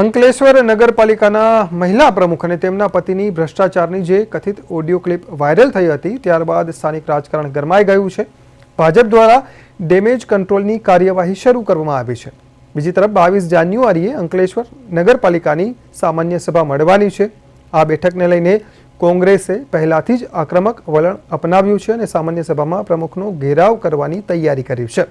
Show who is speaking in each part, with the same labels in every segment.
Speaker 1: અંકલેશ્વર નગરપાલિકાના મહિલા પ્રમુખ અને તેમના પતિની ભ્રષ્ટાચારની જે કથિત ઓડિયો ક્લિપ વાયરલ થઈ હતી, ત્યારબાદ સ્થાનિક રાજકારણ ગરમાઈ ગયું છે. ભાજપ દ્વારા ડેમેજ કંટ્રોલની કાર્યવાહી શરૂ કરવામાં આવી છે. બીજી તરફ બાવીસ જાન્યુઆરીએ અંકલેશ્વર નગરપાલિકાની સામાન્ય સભા મળવાની છે. આ બેઠકને લઈને કોંગ્રેસે પહેલાથી જ આક્રમક વલણ અપનાવ્યું છે અને સામાન્ય સભામાં પ્રમુખનો ઘેરાવ કરવાની તૈયારી કરી છે.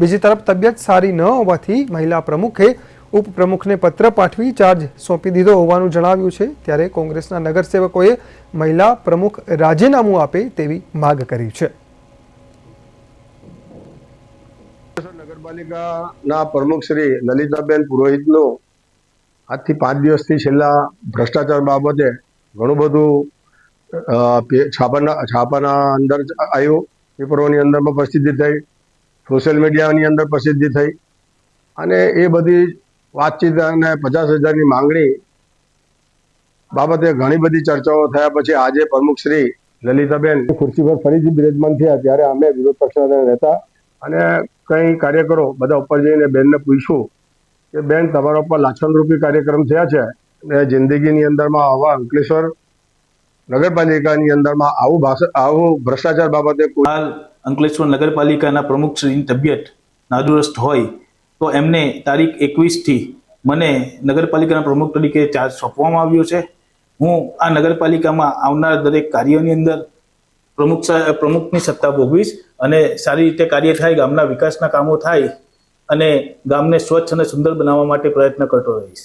Speaker 1: બીજી તરફ તબિયત સારી ન હોવાથી મહિલા પ્રમુખે ઉપપ્રમુખને પત્ર પાઠવી ચાર્જ સોંપી દીધો હોવાનું જણાવ્યું છે. ત્યારે કોંગ્રેસના નગરસેવકોએ મહિલા પ્રમુખ રાજીનામું આપે તેવી માગ કરી છે.
Speaker 2: નગરપાલિકાના પ્રમુખ શ્રી લલિતાબેન પુરોહિતનું આજથી પાંચ દિવસથી છેલ્લા ભ્રષ્ટાચાર બાબતે ઘણું બધું છાપાના છાપાના અંદર આવ્યું પેપરોની અંદરમાં પ્રસિદ્ધિ થઈ, સોશિયલ મીડિયાની અંદર પ્રસિદ્ધિ થઈ. અને એ બધી વાતચીત અને પચાસ હજારની માંગણી બાબતે ઘણી બધી ચર્ચાઓ થયા પછી આજે પ્રમુખ શ્રી લલિતાબેન ખુરશી પર ફરીથી બિરાજમાન થયા ત્યારે અમે વિરોધ પક્ષના રહેતા અને કંઈ કાર્યકરો બધા ઉપર જઈને બેનને પૂછ્યું કે બેન, તમારા ઉપર લાક્ષણરૂપી કાર્યક્રમ થયા છે અને જિંદગીની અંદરમાં આવા અંકલેશ્વર નગરપાલિકાની અંદરમાં આવું ભાષા, આવું ભ્રષ્ટાચાર બાબતે
Speaker 3: હાલ અંકલેશ્વર નગરપાલિકાના પ્રમુખશ્રીની તબિયત નાદુરસ્ત હોય તો એમને તારીખ એકવીસથી મને નગરપાલિકાના પ્રમુખ તરીકે ચાર્જ સોંપવામાં આવ્યો છે. હું આ નગરપાલિકામાં આવનાર દરેક કાર્યોની અંદર પ્રમુખ પ્રમુખની સત્તા ભોગવીશ અને સારી રીતે કાર્ય થાય, ગામના વિકાસના કામો થાય અને ગામને સ્વચ્છ અને સુંદર બનાવવા માટે પ્રયત્ન કરતો રહીશ.